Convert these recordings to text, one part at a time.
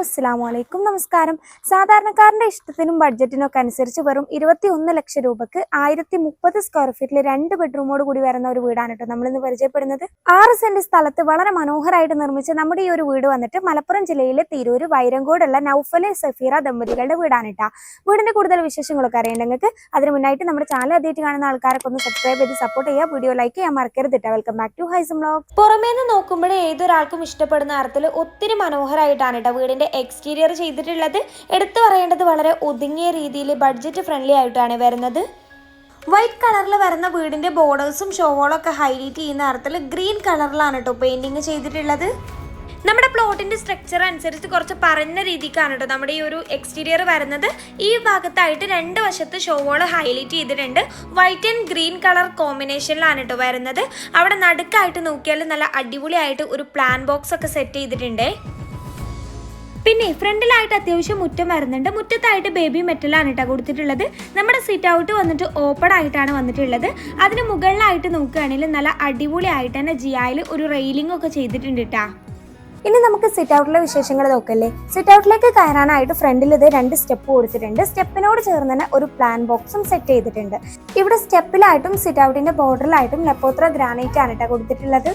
അസ്സാം വലൈക്കും നമസ്കാരം. സാധാരണക്കാരന്റെ ഇഷ്ടത്തിനും ബഡ്ജറ്റിനും ഒക്കെ അനുസരിച്ച് വെറും ഇരുപത്തി ഒന്ന് ലക്ഷം രൂപക്ക് ആയിരത്തി മുപ്പത് സ്ക്വയർ ഫീറ്റിൽ രണ്ട് ബെഡ്റൂമോട് കൂടി വരുന്ന ഒരു വീടാണ് കേട്ടോ നമ്മളിന്ന് പരിചയപ്പെടുന്നത്. ആറ് സെന്റ് സ്ഥലത്ത് വളരെ മനോഹരമായിട്ട് നിർമ്മിച്ച നമ്മുടെ ഈ ഒരു വീട് വന്നിട്ട് മലപ്പുറം ജില്ലയിലെ തിരൂര് വൈരങ്കോടുള്ള നൌഫലെ സഫീറ ദമ്പതികളുടെ വീടാണ് കേട്ടോ വീടിന്റെ കൂടുതൽ വിശേഷങ്ങളൊക്കെ അറിയേണ്ട നിങ്ങൾക്ക്. അതിന് മുന്നായിട്ട് നമ്മുടെ ചാനൽ ആദ്യമായിട്ട് കാണുന്ന ആൾക്കാരൊക്കെ ഒന്ന് സബ്സ്ക്രൈബ് ചെയ്ത് സപ്പോർട്ട് ചെയ്യുക. വീഡിയോ ലൈക്ക് ചെയ്യാൻ മറക്കരുത് കേട്ടോ welcome back to Haisam blog പുറമേന്ന് നോക്കുമ്പോഴേ ഏതൊരാൾക്കും ഇഷ്ടപ്പെടുന്ന തരത്തിൽ ഒത്തിരി മനോഹരമായിട്ടാണ് കേട്ടോ വീടിന്റെ എക്സ്റ്റീരിയർ ചെയ്തിട്ടുള്ളത് എടുത്തു പറയേണ്ടത് വളരെ ഒതുങ്ങിയ രീതിയിൽ ബഡ്ജറ്റ് ഫ്രണ്ട്ലി ആയിട്ടാണ് വരുന്നത്. വൈറ്റ് കളറിൽ വരുന്ന വീടിന്റെ ബോർഡേഴ്സും ഷോവോളൊക്കെ ഹൈലൈറ്റ് ചെയ്യുന്ന തരത്തിൽ ഗ്രീൻ കളറിലാണ് കേട്ടോ പെയിന്റിങ് ചെയ്തിട്ടുള്ളത്. നമ്മുടെ പ്ലോട്ടിന്റെ സ്ട്രക്ചർ അനുസരിച്ച് കുറച്ച് പറഞ്ഞ രീതിക്കാണ് കേട്ടോ നമ്മുടെ ഈ ഒരു എക്സ്റ്റീരിയർ വരുന്നത്. ഈ ഭാഗത്തായിട്ട് രണ്ട് വശത്ത് ഷോവോൾ ഹൈലൈറ്റ് ചെയ്തിട്ടുണ്ട്. വൈറ്റ് ആൻഡ് ഗ്രീൻ കളർ കോമ്പിനേഷനിലാണ് കേട്ടോ വരുന്നത്. അവിടെ നടുക്കായിട്ട് നോക്കിയാൽ നല്ല അടിപൊളിയായിട്ട് ഒരു പ്ലാൻ ബോക്സ് ഒക്കെ സെറ്റ് ചെയ്തിട്ടുണ്ട്. പിന്നെ ഫ്രണ്ടിലായിട്ട് അത്യാവശ്യം മുറ്റം വരുന്നുണ്ട്. മുറ്റത്തായിട്ട് ബേബി മെറ്റലാണ് കേട്ടോ കൊടുത്തിട്ടുള്ളത്. നമ്മുടെ സിറ്റ് ഔട്ട് വന്നിട്ട് ഓപ്പൺ ആയിട്ടാണ് വന്നിട്ടുള്ളത്. അതിന് മുകളിലായിട്ട് നോക്കുകയാണെങ്കിൽ നല്ല അടിപൊളിയായിട്ട് തന്നെ ജിയായിൽ ഒരു റെയിലിംഗ് ഒക്കെ ചെയ്തിട്ടുണ്ട് കേട്ടാ ഇനി നമുക്ക് സിറ്റ് ഔട്ടിലെ വിശേഷങ്ങൾ നോക്കല്ലേ? സിറ്റ് ഔട്ടിലേക്ക് കയറാനായിട്ട് ഫ്രണ്ടിൽ ഇത് രണ്ട് സ്റ്റെപ്പ് കൊടുത്തിട്ടുണ്ട്. സ്റ്റെപ്പിനോട് ചേർന്ന് തന്നെ ഒരു പ്ലാൻ ബോക്സും സെറ്റ് ചെയ്തിട്ടുണ്ട്. ഇവിടെ സ്റ്റെപ്പിലായിട്ടും സിറ്റ് ഔട്ടിന്റെ ബോർഡറിലായിട്ടും ലെപ്പോത്ര ഗ്രാനൈറ്റ് ആണ് കേട്ടോ കൊടുത്തിട്ടുള്ളത്.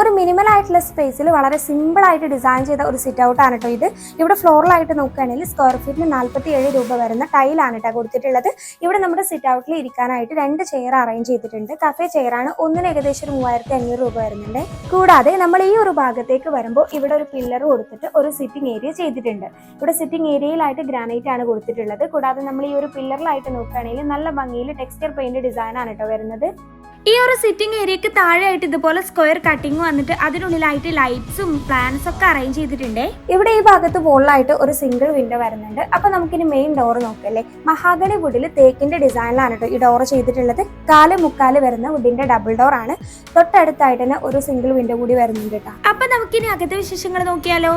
ഒരു മിനിമൽ ആയിട്ടുള്ള സ്പേസിൽ വളരെ സിമ്പിൾ ആയിട്ട് ഡിസൈൻ ചെയ്ത ഒരു സിറ്റ് ഔട്ട് ആണ് കേട്ടോ ഇത്. ഇവിടെ ഫ്ലോറിലായിട്ട് നോക്കുകയാണെങ്കിൽ സ്ക്വയർ ഫീറ്റിന് നാൽപ്പത്തി ഏഴ് രൂപ വരുന്ന ടൈലാണ് കേട്ടോ കൊടുത്തിട്ടുള്ളത്. ഇവിടെ നമ്മുടെ സിറ്റ് ഔട്ടിൽ ഇരിക്കാനായിട്ട് രണ്ട് ചെയർ അറേഞ്ച് ചെയ്തിട്ടുണ്ട്. കഫേ ചെയറാണ് ഒന്നിന് ഏകദേശം ഒരു മൂവായിരത്തി അഞ്ഞൂറ് രൂപ വരുന്നുണ്ട്. കൂടാതെ നമ്മൾ ഈ ഒരു ഭാഗത്തേക്ക് വരുമ്പോൾ ഇവിടെ ഒരു പില്ലർ കൊടുത്തിട്ട് ഒരു സിറ്റിംഗ് ഏരിയ ചെയ്തിട്ടുണ്ട്. ഇവിടെ സിറ്റിംഗ് ഏരിയയിലായിട്ട് ഗ്രാനൈറ്റ് ആണ് കൊടുത്തിട്ടുള്ളത്. കൂടാതെ നമ്മൾ ഈ ഒരു പില്ലറിലായിട്ട് നോക്കുകയാണെങ്കിൽ നല്ല ഭംഗിയിൽ ടെക്സ്ചർ പെയിന്റ് ഡിസൈൻ ആണ് കേട്ടോ വരുന്നത്. ഈ ഒരു സിറ്റിംഗ് ഏരിയക്ക് താഴെയായിട്ട് ഇതുപോലെ സ്ക്വയർ കട്ടിങ് വന്നിട്ട് അതിനുള്ളിലായിട്ട് ലൈറ്റ്സും പ്ലാൻസ് ഒക്കെ അറേഞ്ച് ചെയ്തിട്ടുണ്ട്. ഇവിടെ ഈ ഭാഗത്ത് വോളിലായിട്ട് ഒരു സിംഗിൾ വിൻഡോ വരുന്നുണ്ട്. അപ്പൊ നമുക്കിനി മെയിൻ ഡോർ നോക്കല്ലേ? മഹാഗണി വുഡിൽ തേക്കിന്റെ ഡിസൈനിലാണ് കേട്ടോ ഈ ഡോർ ചെയ്തിട്ടുള്ളത്. കാൽ മുക്കാൽ വരുന്ന വുഡിന്റെ ഡബിൾ ഡോർ ആണ്. തൊട്ടടുത്തായിട്ട് തന്നെ ഒരു സിംഗിൾ വിൻഡോ കൂടി വരുന്നുണ്ട് കേട്ടോ അപ്പൊ നമുക്കിനി അകത്തെ വിശേഷങ്ങൾ നോക്കിയാലോ?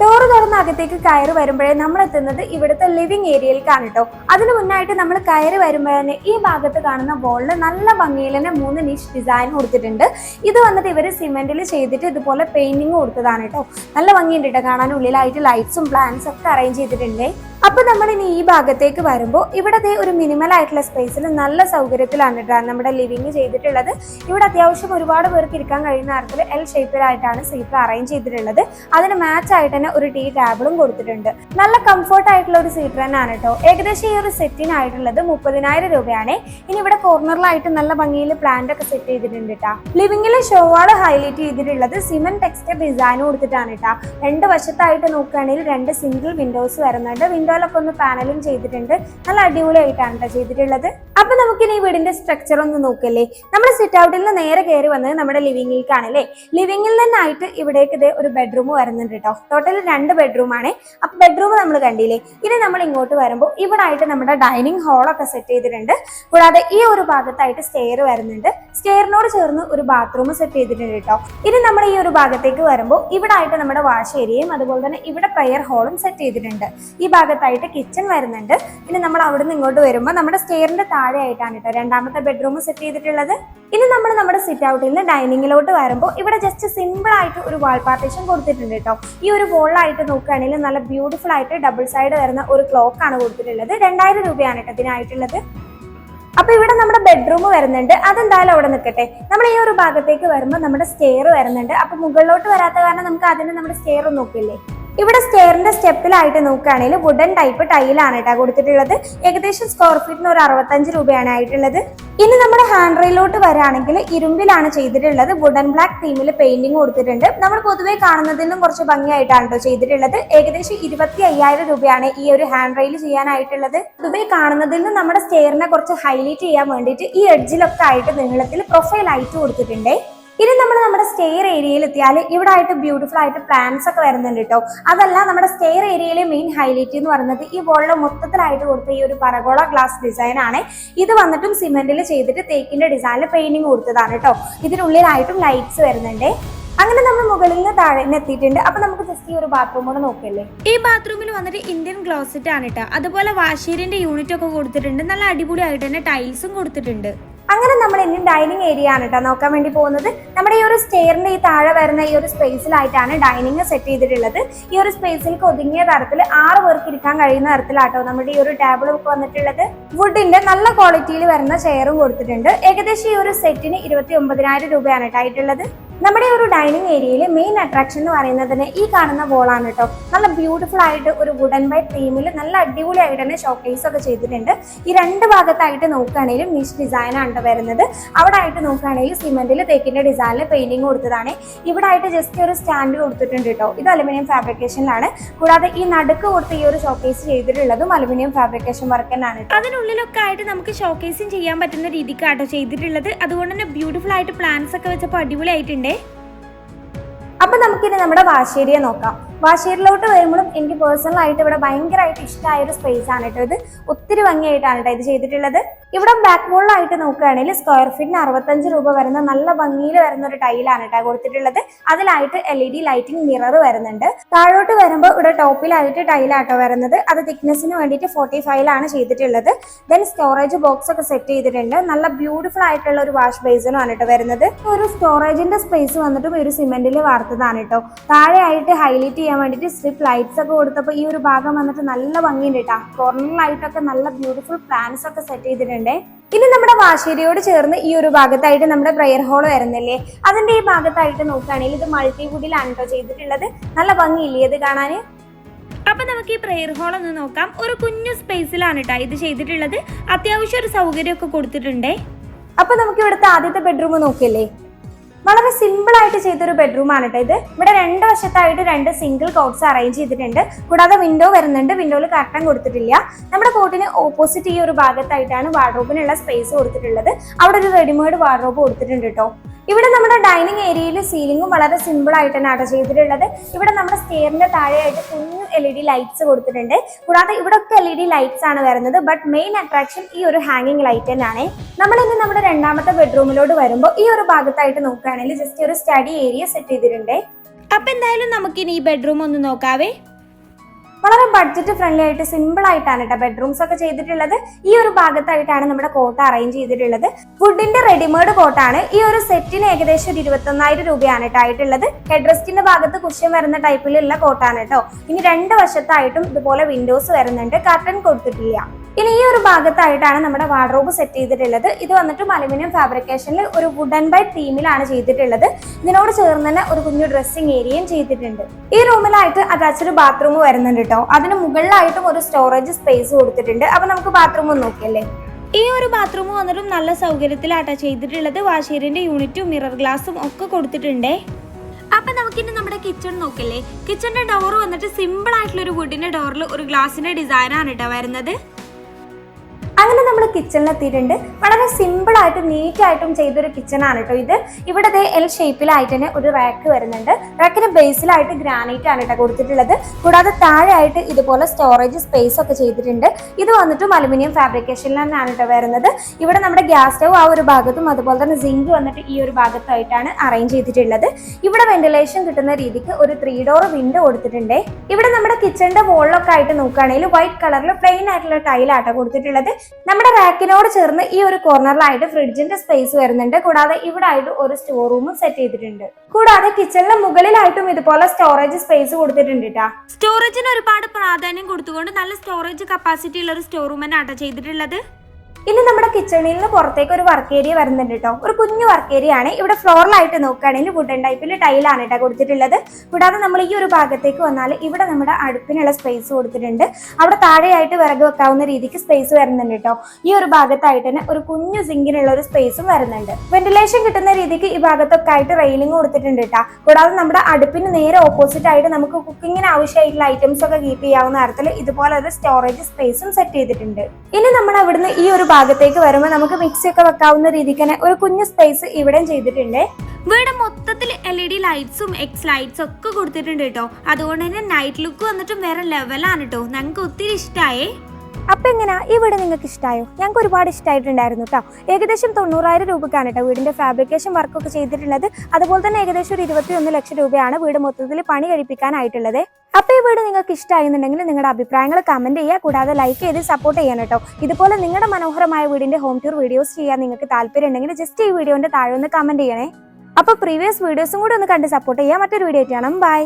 ഡോറ് തുറന്ന് അകത്തേക്ക് കയറി വരുമ്പോഴേ നമ്മൾ എത്തുന്നത് ഇവിടുത്തെ ലിവിംഗ് ഏരിയയിലേക്കാണ് കേട്ടോ അതിന് മുന്നായിട്ട് നമ്മൾ കയറി വരുമ്പോൾ തന്നെ ഈ ഭാഗത്ത് കാണുന്ന ബോളിൽ നല്ല ഭംഗിയിൽ തന്നെ മൂന്ന് നിഷ് ഡിസൈൻ കൊടുത്തിട്ടുണ്ട്. ഇത് വന്നിട്ട് ഇവർ സിമെന്റിൽ ചെയ്തിട്ട് ഇതുപോലെ പെയിന്റിങ് കൊടുത്തതാണ് കേട്ടോ നല്ല ഭംഗിയുണ്ട് കേട്ടോ കാണാൻ. ഉള്ളിലായിട്ട് ലൈറ്റ്സും പ്ലാന്റ്സും ഒക്കെ അറേഞ്ച് ചെയ്തിട്ടുണ്ട്. അപ്പൊ നമ്മൾ ഇനി ഈ ഭാഗത്തേക്ക് വരുമ്പോൾ ഇവിടത്തെ ഒരു മിനിമൽ ആയിട്ടുള്ള സ്പേസിൽ നല്ല സൗകര്യത്തിലാണ് കേട്ടോ നമ്മുടെ ലിവിങ് ചെയ്തിട്ടുള്ളത്. ഇവിടെ അത്യാവശ്യം ഒരുപാട് പേർക്ക് ഇരിക്കാൻ കഴിയുന്ന തരത്തിൽ എൽ ഷേപ്പിലായിട്ടാണ് സീറ്റ് അറേഞ്ച് ചെയ്തിട്ടുള്ളത്. അതിന് മാച്ച് ആയിട്ട് തന്നെ ഒരു ടീ ടേബിളും കൊടുത്തിട്ടുണ്ട്. നല്ല കംഫർട്ട് ആയിട്ടുള്ള ഒരു സീറ്റ് തന്നെയാണ് കേട്ടോ ഏകദേശം ഈ ഒരു സെറ്റിനായിട്ടുള്ളത് മുപ്പതിനായിരം രൂപയാണ്. ഇനി ഇവിടെ കോർണറിലായിട്ട് നല്ല ഭംഗിയിൽ പ്ലാന്റ് ഒക്കെ സെറ്റ് ചെയ്തിട്ടുണ്ട് കേട്ടോ ലിവിംഗിലെ ഷോവാൾ ഹൈലൈറ്റ് ചെയ്തിട്ടുള്ളത് സിമന്റ് ടെക്സ്റ്റ് ഡിസൈൻ കൊടുത്തിട്ടാണ് കേട്ടോ രണ്ട് വശത്തായിട്ട് നോക്കുകയാണെങ്കിൽ രണ്ട് സിംഗിൾ വിൻഡോസ് വരുന്നുണ്ട്. വിൻഡോയിലൊക്കെ ഒന്ന് പാനലും ചെയ്തിട്ടുണ്ട്. നല്ല അടിപൊളിയായിട്ടാണ് കേട്ടോ ചെയ്തിട്ടുള്ളത്. അപ്പൊ നമുക്കിനി വീടിന്റെ സ്ട്രക്ചർ ഒന്ന് നോക്കല്ലേ? നമ്മുടെ സിറ്റ് ഔട്ടിൽ നിന്ന് നേരെ കയറി വന്നത് നമ്മുടെ ലിവിംഗിലേക്കാണ് അല്ലേ ലിവിംഗിൽ നിന്നായിട്ട് ഇവിടേക്ക് ഇത് ഒരു ബെഡ്റൂം വരുന്നുണ്ട് കേട്ടോ ടോട്ടൽ രണ്ട് ബെഡ്റൂം ആണ്. അപ്പൊ ബെഡ്റൂം നമ്മൾ കണ്ടില്ലേ? ഇനി നമ്മൾ ഇങ്ങോട്ട് വരുമ്പോൾ ഇവിടെ ആയിട്ട് നമ്മുടെ ഡൈനിങ് ഹാളൊക്കെ സെറ്റ് ചെയ്തിട്ടുണ്ട്. കൂടാതെ ഈ ഒരു ഭാഗത്തായിട്ട് സ്റ്റെയർ വരുന്നുണ്ട്. സ്റ്റെയറിനോട് ചേർന്ന് ഒരു ബാത്റൂം സെറ്റ് ചെയ്തിട്ടുണ്ട് കേട്ടോ ഇനി നമ്മൾ ഈ ഒരു ഭാഗത്തേക്ക് വരുമ്പോൾ ഇവിടെ ആയിട്ട് നമ്മുടെ വാഷ് ഏരിയയും അതുപോലെ തന്നെ ഇവിടെ പ്രയർ ഹാളും സെറ്റ് ചെയ്തിട്ടുണ്ട്. ഈ ഭാഗത്തായിട്ട് കിച്ചൺ വരുന്നുണ്ട്. ഇനി നമ്മൾ അവിടെ നിന്ന് ഇങ്ങോട്ട് വരുമ്പോൾ നമ്മുടെ സ്റ്റെയറിന്റെ താഴെ ആയിട്ടാണ് കേട്ടോ രണ്ടാമത്തെ ബെഡ്റൂം സെറ്റ് ചെയ്തിട്ടുള്ളത്. ഇനി നമ്മൾ നമ്മുടെ സിറ്റ് ഔട്ടിൽ നിന്ന് ഡൈനിങ്ങിലോട്ട് വരുമ്പോൾ ഇവിടെ ജസ്റ്റ് സിമ്പിൾ ആയിട്ട് ഒരു വാൾ പാർട്ടീഷൻ കൊടുത്തിട്ടുണ്ട് കേട്ടോ ഈ ഒരു വോളായിട്ട് നോക്കുകയാണെങ്കിൽ നല്ല ബ്യൂട്ടിഫുൾ ആയിട്ട് ഡബിൾ സൈഡ് വരുന്ന ഒരു ക്ലോക്ക് ആണ് കൊടുത്തിട്ടുള്ളത്. രണ്ടായിരം രൂപയാണ് കേട്ടോ ഇതിനായിട്ടുള്ളത്. അപ്പൊ ഇവിടെ നമ്മുടെ ബെഡ്റൂം വരുന്നുണ്ട്. അതെന്തായാലും അവിടെ നിൽക്കട്ടെ. നമ്മൾ ഈ ഒരു ഭാഗത്തേക്ക് വരുമ്പോൾ നമ്മുടെ സ്റ്റെയർ വരുന്നുണ്ട്. അപ്പൊ മുകളിലോട്ട് വരാത്ത കാരണം നമുക്ക് അതിന് നമ്മുടെ സ്റ്റെയർ നോക്കില്ലേ? ഇവിടെ സ്റ്റെയറിന്റെ സ്റ്റെപ്പിലായിട്ട് നോക്കുകയാണെങ്കിൽ വുഡൻ ടൈപ്പ് ടൈലാണ് കേട്ടോ കൊടുത്തിട്ടുള്ളത്. ഏകദേശം സ്ക്വയർ ഫീറ്റിന് ഒരു അറുപത്തഞ്ച് രൂപയാണ് ആയിട്ടുള്ളത്. ഇനി നമ്മുടെ ഹാൻഡ് റെയിലോട്ട് വരാണെങ്കിൽ ഇരുമ്പിലാണ് ചെയ്തിട്ടുള്ളത്. വുഡൻ ബ്ലാക്ക് തീമിൽ പെയിന്റിംഗ് കൊടുത്തിട്ടുണ്ട്. നമ്മൾ പൊതുവേ കാണുന്നതിലും കുറച്ച് ഭംഗിയായിട്ടാണ് കേട്ടോ ചെയ്തിട്ടുള്ളത്. ഏകദേശം ഇരുപത്തി അയ്യായിരം രൂപയാണ് ഈ ഒരു ഹാൻഡ് റെയിൽ ചെയ്യാനായിട്ടുള്ളത്. പൊതുവേ കാണുന്നതിൽ നിന്ന് നമ്മുടെ സ്റ്റെയറിനെ കുറച്ച് ഹൈലൈറ്റ് ചെയ്യാൻ വേണ്ടിയിട്ട് ഈ എഡ്ജിലൊക്കെ ആയിട്ട് നീളത്തിൽ പ്രൊഫൈൽ ആയിട്ട് കൊടുത്തിട്ടുണ്ട്. ഇനി നമ്മൾ നമ്മുടെ സ്റ്റെയർ ഏരിയയിൽ എത്തിയാൽ ഇവിടെ ആയിട്ട് ബ്യൂട്ടിഫുൾ ആയിട്ട് പ്ലാന്റ്സ് ഒക്കെ വരുന്നുണ്ട് കേട്ടോ അതല്ല നമ്മുടെ സ്റ്റെയർ ഏരിയയിലെ മെയിൻ ഹൈലൈറ്റ് എന്ന് പറയുന്നത് ഈ വോളിൽ മൊത്തത്തിലായിട്ട് കൊടുത്ത ഈ ഒരു പറഗോള ഗ്ലാസ് ഡിസൈൻ ആണ്. ഇത് വന്നിട്ടും സിമെന്റിൽ ചെയ്തിട്ട് തേക്കിന്റെ ഡിസൈനിൽ പെയിന്റിങ് കൊടുത്തതാണ് കേട്ടോ ഇതിനുള്ളിലായിട്ടും ലൈറ്റ്സ് വരുന്നുണ്ട്. അങ്ങനെ നമ്മൾ മുകളിൽ നിന്ന് താഴെ എത്തിയിട്ടുണ്ട്. അപ്പൊ നമുക്ക് ജസ്റ്റ് ഈ ഒരു ബാത്റൂം കൂടെ നോക്കല്ലേ ഈ ബാത്റൂമിൽ വന്നിട്ട് ഇന്ത്യൻ ക്ലോസറ്റ് ആണ് കേട്ടോ അതുപോലെ വാഷീരിന്റെ യൂണിറ്റ് ഒക്കെ കൊടുത്തിട്ടുണ്ട്. നല്ല അടിപൊളിയായിട്ട് തന്നെ ടൈൽസും കൊടുത്തിട്ടുണ്ട്. അങ്ങനെ നമ്മൾ ഇനി ഡൈനിങ് ഏരിയ ആണ് കേട്ടോ നോക്കാൻ വേണ്ടി പോകുന്നത്. നമ്മുടെ ഈ ഒരു സ്റ്റെയറിന്റെ ഈ താഴെ വരുന്ന ഈ ഒരു സ്പേസിലായിട്ടാണ് ഡൈനിങ് സെറ്റ് ചെയ്തിട്ടുള്ളത്. ഈ ഒരു സ്പേസിൽ ഒതുങ്ങിയ തരത്തിൽ ആറ് പേർക്ക് ഇരിക്കാൻ കഴിയുന്ന തരത്തിലാട്ടോ നമ്മുടെ ഈ ഒരു ടേബിൾ ഒക്കെ വന്നിട്ടുള്ളത്. വുഡിന്റെ നല്ല ക്വാളിറ്റിയിൽ വരുന്ന ചെയറും കൊടുത്തിട്ടുണ്ട്. ഏകദേശം ഈ ഒരു സെറ്റിന് ഇരുപത്തി ഒമ്പതിനായിരം രൂപയാണ് കേട്ടോ ആയിട്ടുള്ളത്. നമ്മുടെ ഒരു ഡൈനിങ് ഏരിയയിൽ മെയിൻ അട്രാക്ഷൻ എന്ന് പറയുന്നതിന് ഈ കാണുന്ന വോളാണ് കേട്ടോ നല്ല ബ്യൂട്ടിഫുൾ ആയിട്ട് ഒരു വുഡൻ ബൈ തീമിൽ നല്ല അടിപൊളിയായിട്ട് തന്നെ ഷോക്കേസ് ഒക്കെ ചെയ്തിട്ടുണ്ട്. ഈ രണ്ട് ഭാഗത്തായിട്ട് നോക്കുകയാണെങ്കിലും നിഷ് ഡിസൈൻ ആണ് ട്ടോ വരുന്നത്. അവിടെ ആയിട്ട് നോക്കുകയാണെങ്കിൽ സിമെന്റിൽ തേക്കിന്റെ ഡിസൈനിൽ പെയിന്റിങ് കൊടുത്തതാണ്. ഇവിടെ ആയിട്ട് ജസ്റ്റ് ഒരു സ്റ്റാൻഡ് കൊടുത്തിട്ടുണ്ട് കേട്ടോ ഇത് അലുമിനിയം ഫാബ്രിക്കേഷനിലാണ് കൂടാതെ ഈ നടുക്ക് കൊടുത്ത് ഈ ഒരു ഷോക്കേസ് ചെയ്തിട്ടുള്ളതും അലുമിനിയം ഫാബ്രിക്കേഷൻ വർക്ക് തന്നെയാണ് അതിനുള്ളിലൊക്കെ ആയിട്ട് നമുക്ക് ഷോക്കേസും ചെയ്യാൻ പറ്റുന്ന രീതിക്കാട്ടോ ചെയ്തിട്ടുള്ളത്. അതുകൊണ്ട് തന്നെ ബ്യൂട്ടിഫുൾ ആയിട്ട് പ്ലാന്റ്സ് ഒക്കെ വെച്ചപ്പോൾ അടിപൊളിയായിട്ടുണ്ട്. അപ്പൊ നമുക്കിനി നമ്മുടെ വാശേരിയെ നോക്കാം. വാശേരിയിലോട്ട് വരുമ്പോഴും എനിക്ക് പേഴ്സണൽ ആയിട്ട് ഇവിടെ ഭയങ്കരമായിട്ട് ഇഷ്ടമായ ഒരു സ്പേസ് ആണ് കേട്ടോ ഇത്. ഒത്തിരി ഭംഗിയായിട്ടാണ് കേട്ടോ ഇത് ചെയ്തിട്ടുള്ളത്. ഇവിടെ ബാക്ക് വോളിലായിട്ട് നോക്കുകയാണെങ്കിൽ സ്ക്വയർ ഫീറ്റിന് അറുപത്തഞ്ച് രൂപ വരുന്ന നല്ല ഭംഗിയിൽ വരുന്ന ഒരു ടൈലാണ് കേട്ടോ കൊടുത്തിട്ടുള്ളത്. അതിലായിട്ട് L E D lighting mirror വരുന്നുണ്ട്. താഴോട്ട് വരുമ്പോൾ ഇവിടെ ടോപ്പിലായിട്ട് ടൈലാട്ടോ വരുന്നത്. അത് തിക്നെസ്സിന് വേണ്ടിയിട്ട് ഫോർട്ടി ഫൈവിലാണ് ചെയ്തിട്ടുള്ളത്. ദെൻ സ്റ്റോറേജ് ബോക്സ് ഒക്കെ സെറ്റ് ചെയ്തിട്ടുണ്ട്. നല്ല ബ്യൂട്ടിഫുൾ ആയിട്ടുള്ള ഒരു വാഷ് ബേസിനും ആണ് കേട്ടോ വരുന്നത്. ഒരു സ്റ്റോറേജിന്റെ സ്പേസ് വന്നിട്ടും ഒരു സിമെന്റിൽ വാർത്തതാണ് കേട്ടോ. താഴെയായിട്ട് ഹൈലൈറ്റ് ചെയ്യാൻ വേണ്ടിയിട്ട് സ്ട്രിപ്പ് ലൈറ്റ്സ് ഒക്കെ കൊടുത്തപ്പോൾ ഈ ഒരു ഭാഗം വന്നിട്ട് നല്ല ഭംഗിയുണ്ട് കേട്ടോ. കോർണറിലായിട്ടൊക്കെ നല്ല ബ്യൂട്ടിഫുൾ പ്ലാന്റ്സ് ഒക്കെ സെറ്റ് ചെയ്തിട്ടുണ്ട്. ഇനി നമ്മുടെ വാശേരിയോട് ചേർന്ന് ഈ ഒരു ഭാഗത്തായിട്ട് നമ്മുടെ പ്രെയർ ഹോൾ വരുന്നില്ലേ? അതിന്റെ ഈ ഭാഗത്തായിട്ട് നോക്കുകയാണെങ്കിൽ ഇത് മൾട്ടിവുഡിലാണ് കേട്ടോ ചെയ്തിട്ടുള്ളത്. നല്ല ഭംഗിയില്ലേ ഇത് കാണാൻ? അപ്പൊ നമുക്ക് ഈ പ്രെയർ ഹോൾ ഒന്ന് നോക്കാം. ഒരു കുഞ്ഞു സ്പേസിലാണ് കേട്ടോ ഇത് ചെയ്തിട്ടുള്ളത്. അത്യാവശ്യം ഒരു സൗകര്യമൊക്കെ കൊടുത്തിട്ടുണ്ടേ. അപ്പൊ നമുക്ക് ഇവിടുത്തെ ആദ്യത്തെ ബെഡ്റൂം നോക്കിയല്ലേ? വളരെ സിമ്പിൾ ആയിട്ട് ചെയ്തൊരു ബെഡ്റൂം ആണ് കേട്ടോ ഇത്. ഇവിടെ രണ്ട് വശത്തായിട്ട് രണ്ട് സിംഗിൾ കോട്ട്സ് അറേഞ്ച് ചെയ്തിട്ടുണ്ട്. കൂടാതെ വിൻഡോ വരുന്നുണ്ട്. വിൻഡോയിൽ കർട്ടൻ കൊടുത്തിട്ടില്ല. നമ്മുടെ കോട്ടിന് ഓപ്പോസിറ്റ് ഈ ഒരു ഭാഗത്തായിട്ടാണ് വാർഡ്രോബിനുള്ള സ്പേസ് കൊടുത്തിട്ടുള്ളത്. അവിടെ ഒരു റെഡിമെയ്ഡ് വാർഡ്രോബ് കൊടുത്തിട്ടുണ്ട് കേട്ടോ ഇവിടെ നമ്മുടെ ഡൈനിങ് ഏരിയയിൽ സീലിംഗും വളരെ സിമ്പിൾ ആയിട്ടാണ് തന്നെയാണ് ചെയ്തിട്ടുള്ളത്. ഇവിടെ നമ്മുടെ സ്റ്റെയറിന്റെ താഴെയായിട്ട് കുഞ്ഞു എൽ ഇ ഡി ലൈറ്റ്സ് കൊടുത്തിട്ടുണ്ട്. കൂടാതെ ഇവിടെ ഒക്കെ എൽ ഇ ഡി ലൈറ്റ്സ് ആണ് വരുന്നത്. ബട്ട് മെയിൻ അട്രാക്ഷൻ ഈ ഒരു ഹാങ്ങിങ് ലൈറ്റ് തന്നെയാണ്. നമ്മൾ ഇനി നമ്മുടെ രണ്ടാമത്തെ ബെഡ്റൂമിലോട്ട് വരുമ്പോൾ ഈ ഒരു ഭാഗത്തായിട്ട് നോക്കുകയാണെങ്കിൽ ജസ്റ്റ് ഒരു സ്റ്റഡി ഏരിയ സെറ്റ് ചെയ്തിട്ടുണ്ട്. അപ്പൊ എന്തായാലും നമുക്കിനി ഈ ബെഡ്റൂം ഒന്ന് നോക്കാവേ. വളരെ ബഡ്ജറ്റ് ഫ്രണ്ട്ലി ആയിട്ട് സിമ്പിൾ ആയിട്ടാണ് കേട്ടോ ബെഡ്റൂംസ് ഒക്കെ ചെയ്തിട്ടുള്ളത്. ഈ ഒരു ഭാഗത്തായിട്ടാണ് നമ്മുടെ കോട്ട അറേഞ്ച് ചെയ്തിട്ടുള്ളത്. വുഡിന്റെ റെഡിമേഡ് കോട്ടാണ്. ഈ ഒരു സെറ്റിന് ഏകദേശം ഒരു ഇരുപത്തൊന്നായിരം രൂപയാണ് കേട്ടോ ആയിട്ടുള്ളത്. ഹെഡ് റെസ്റ്റിന്റെ ഭാഗത്ത് കുഷ്യൻ വരുന്ന ടൈപ്പിലുള്ള കോട്ടാണ് കേട്ടോ ഇനി രണ്ട് വശത്തായിട്ടും ഇതുപോലെ വിൻഡോസ് വരുന്നുണ്ട്. കർട്ടൻ കൊടുത്തിട്ടില്ല. ഇനി ഈ ഒരു ഭാഗത്തായിട്ടാണ് നമ്മുടെ വാർഡ്രോബ് സെറ്റ് ചെയ്തിട്ടുള്ളത്. ഇത് വന്നിട്ട് അലുമിനിയം ഫാബ്രിക്കേഷനിൽ ഒരു വുഡൻ ബൈ തീമിലാണ് ചെയ്തിട്ടുള്ളത്. ഇതിനോട് ചേർന്ന് തന്നെ ഒരു കുഞ്ഞു ഡ്രസ്സിംഗ് ഏരിയയും ചെയ്തിട്ടുണ്ട്. ഈ റൂമിലായിട്ട് അറ്റാച്ച്ഡ് ബാത്റൂം വരുന്നുണ്ട് കേട്ടോ. അതിന് മുകളിലായിട്ടും ഒരു സ്റ്റോറേജ് സ്പേസ് കൊടുത്തിട്ടുണ്ട്. അപ്പൊ നമുക്ക് ബാത്റൂം ഒന്ന് നോക്കിയല്ലേ? ഈ ഒരു ബാത്റൂം വന്നിട്ടും നല്ല സൗകര്യത്തിലാട്ടോ ചെയ്തിട്ടുള്ളത്. വാഷേരിന്റെ യൂണിറ്റും മിറർ ഗ്ലാസും ഒക്കെ കൊടുത്തിട്ടുണ്ടേ. അപ്പൊ നമുക്കിനി നമ്മുടെ കിച്ചൺ നോക്കില്ലേ കിച്ചണിന്റെ ഡോർ വന്നിട്ട് സിമ്പിൾ ആയിട്ടുള്ള ഒരു വുഡിന്റെ ഡോറിൽ ഒരു ഗ്ലാസിന്റെ ഡിസൈനാണ് കേട്ടോ വരുന്നത്. അങ്ങനെ നമ്മൾ കിച്ചണിൽ എത്തിയിട്ടുണ്ട്. വളരെ സിമ്പിൾ ആയിട്ടും നീറ്റ് ആയിട്ടും ചെയ്തൊരു കിച്ചൺ ആണ് കേട്ടോ ഇത്. ഇവിടെ എൽ ഷേപ്പിലായിട്ട് തന്നെ ഒരു റാക്ക് വരുന്നുണ്ട്. റാക്കിന് ബേസിലായിട്ട് ഗ്രാനൈറ്റ് ആണ് കേട്ടോ കൊടുത്തിട്ടുള്ളത്. കൂടാതെ താഴെയായിട്ട് ഇതുപോലെ സ്റ്റോറേജ് സ്പേസ് ഒക്കെ ചെയ്തിട്ടുണ്ട്. ഇത് വന്നിട്ടും അലുമിനിയം ഫാബ്രിക്കേഷനിൽ തന്നെയാണ് കേട്ടോ വരുന്നത്. ഇവിടെ നമ്മുടെ ഗ്യാസ് സ്റ്റവ് ആ ഒരു ഭാഗത്തും അതുപോലെ തന്നെ സിങ്ക് വന്നിട്ട് ഈ ഒരു ഭാഗത്തായിട്ടാണ് അറേഞ്ച് ചെയ്തിട്ടുള്ളത്. ഇവിടെ വെന്റിലേഷൻ കിട്ടുന്ന രീതിക്ക് ഒരു ത്രീ ഡോർ വിൻഡോ കൊടുത്തിട്ടുണ്ട്. ഇവിടെ നമ്മുടെ കിച്ചണിന്റെ വോളിലൊക്കെ ആയിട്ട് നോക്കുകയാണെങ്കിൽ വൈറ്റ് കളറിൽ പ്ലെയിൻ ആയിട്ടുള്ള ടൈലാട്ടോ കൊടുത്തിട്ടുള്ളത്. നമ്മുടെ റാക്കിനോട് ചേർന്ന് ഈ ഒരു കോർണറിലായിട്ട് ഫ്രിഡ്ജിന്റെ സ്പേസ് വരുന്നുണ്ട്. കൂടാതെ ഇവിടെ ആയിട്ട് ഒരു സ്റ്റോർ റൂമും സെറ്റ് ചെയ്തിട്ടുണ്ട്. കൂടാതെ കിച്ചണിന് മുകളിലായിട്ടും ഇതുപോലെ സ്റ്റോറേജ് സ്പേസ് കൊടുത്തിട്ടുണ്ട് കേട്ടാ സ്റ്റോറേജിന് ഒരുപാട് പ്രാധാന്യം കൊടുത്തുകൊണ്ട് നല്ല സ്റ്റോറേജ് കപ്പാസിറ്റി ഉള്ള ഒരു സ്റ്റോർ റൂം തന്നെയാട്ടോ ചെയ്തിട്ടുള്ളത്. ഇനി നമ്മുടെ കിച്ചണിൽ നിന്ന് പുറത്തേക്ക് ഒരു വർക്ക് ഏരിയ വരുന്നുണ്ട് കേട്ടോ ഒരു കുഞ്ഞു വർക്ക് ഏരിയ ആണ്. ഇവിടെ ഫ്ലോറിലായിട്ട് നോക്കുകയാണെങ്കിൽ വുഡൻ ടൈപ്പിൽ ടൈലാണ് കേട്ടോ കൊടുത്തിട്ടുള്ളത്. കൂടാതെ നമ്മൾ ഈ ഒരു ഭാഗത്തേക്ക് വന്നാൽ ഇവിടെ നമ്മുടെ അടുപ്പിനുള്ള സ്പേസ് കൊടുത്തിട്ടുണ്ട്. അവിടെ താഴെയായിട്ട് വിറക് വെക്കാവുന്ന രീതിക്ക് സ്പേസ് വരുന്നുണ്ട് കേട്ടോ ഈ ഒരു ഭാഗത്തായിട്ട് തന്നെ ഒരു കുഞ്ഞു സിങ്കിനുള്ള ഒരു സ്പേസും വരുന്നുണ്ട്. വെന്റിലേഷൻ കിട്ടുന്ന രീതിക്ക് ഈ ഭാഗത്തൊക്കെ ആയിട്ട് റെയിലിംഗ് കൊടുത്തിട്ടുണ്ട് കേട്ടോ കൂടാതെ നമ്മുടെ അടുപ്പിന് നേരെ ഓപ്പോസിറ്റ് ആയിട്ട് നമുക്ക് കുക്കിങ്ങിന് ആവശ്യമായിട്ടുള്ള ഐറ്റംസ് ഒക്കെ കീപ്പ് ചെയ്യാവുന്ന തരത്തിൽ ഇതുപോലെ ഒരു സ്റ്റോറേജ് സ്പേസും സെറ്റ് ചെയ്തിട്ടുണ്ട്. ഇനി നമ്മൾ അവിടുന്ന് ഈ ഒരു ഭാഗത്തേക്ക് വരുമ്പോൾ നമുക്ക് മിക്സി ഒക്കെ വെക്കാവുന്ന രീതിക്ക് തന്നെ ഒരു കുഞ്ഞു സ്പേസ് ഇവിടെയും ചെയ്തിട്ടുണ്ട്. വീട് മൊത്തത്തിൽ എൽ ഇ ഡി ലൈറ്റ്സും എക്സ് ലൈറ്റ്സും ഒക്കെ കൊടുത്തിട്ടുണ്ട് കേട്ടോ. അതുകൊണ്ട് തന്നെ നൈറ്റ് ലുക്ക് വന്നിട്ടും വേറെ ലെവലാണ് കേട്ടോ. ഞങ്ങൾക്ക് ഒത്തിരി ഇഷ്ടമായേ അപ്പൊ എങ്ങനെയാ ഈ വീട് നിങ്ങൾക്ക് ഇഷ്ടമായോ ഞങ്ങൾക്ക് ഒരുപാട് ഇഷ്ടമായിട്ടുണ്ടായിരുന്നു കേട്ടോ ഏകദേശം തൊണ്ണൂറായിരം രൂപക്കാണ് കേട്ടോ വീടിന്റെ ഫാബ്രിക്കേഷൻ വർക്കൊക്കെ ചെയ്തിട്ടുള്ളത്. അതുപോലെ തന്നെ ഏകദേശം ഒരു ഇരുപത്തി ഒന്ന് ലക്ഷം രൂപയാണ് വീട് മൊത്തത്തിൽ പണി കഴിപ്പിക്കാനായിട്ടുള്ളത്. അപ്പൊ ഈ വീട് നിങ്ങൾക്ക് ഇഷ്ടമായിരുന്നുണ്ടെങ്കിൽ നിങ്ങളുടെ അഭിപ്രായങ്ങൾ കമന്റ് ചെയ്യുക. കൂടാതെ ലൈക്ക് ചെയ്ത് സപ്പോർട്ട് ചെയ്യണം കേട്ടോ ഇതുപോലെ നിങ്ങളുടെ മനോഹരമായ വീടിന്റെ ഹോം ടൂർ വീഡിയോസ് ചെയ്യാൻ നിങ്ങൾക്ക് താല്പര്യം ഉണ്ടെങ്കിൽ ജസ്റ്റ് ഈ വീഡിയോന്റെ താഴെ ഒന്ന് കമന്റ് ചെയ്യണേ. അപ്പൊ പ്രീവിയസ് വീഡിയോസും കൂടി ഒന്ന് കണ്ട് സപ്പോർട്ട് ചെയ്യാം. മറ്റൊരു വീഡിയോ ചെയ്യണം ബൈ